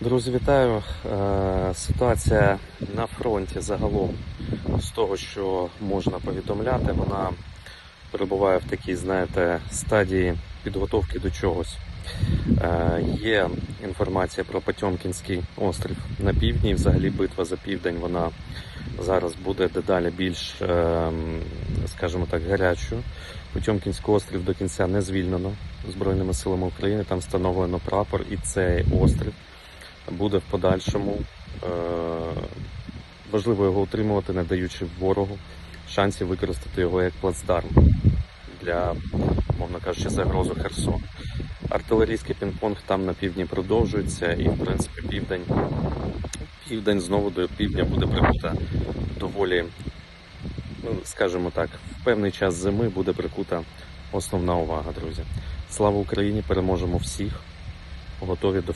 Друзі, вітаю. Е, Ситуація на фронті загалом з того, що можна повідомляти, вона перебуває в такій, знаєте, стадії підготовки до чогось. Е, Є інформація про Потьомкінський острів на півдні. Взагалі битва за південь вона зараз буде дедалі більш, е, скажімо так, гарячою. Потьомкінський острів до кінця не звільнено Збройними силами України. Там встановлено прапор, і цей острів буде в подальшому. Е, важливо його утримувати, не даючи ворогу шансів використати його як плацдарм для, мовно кажучи, загрозу Херсону. Артилерійський пінг-понг там на півдні продовжується, і в принципі південь, південь знову до півдня буде прикута доволі, ну скажімо так, в певний час зими буде прикута основна увага, друзі. Слава Україні! Переможемо всіх! Готові до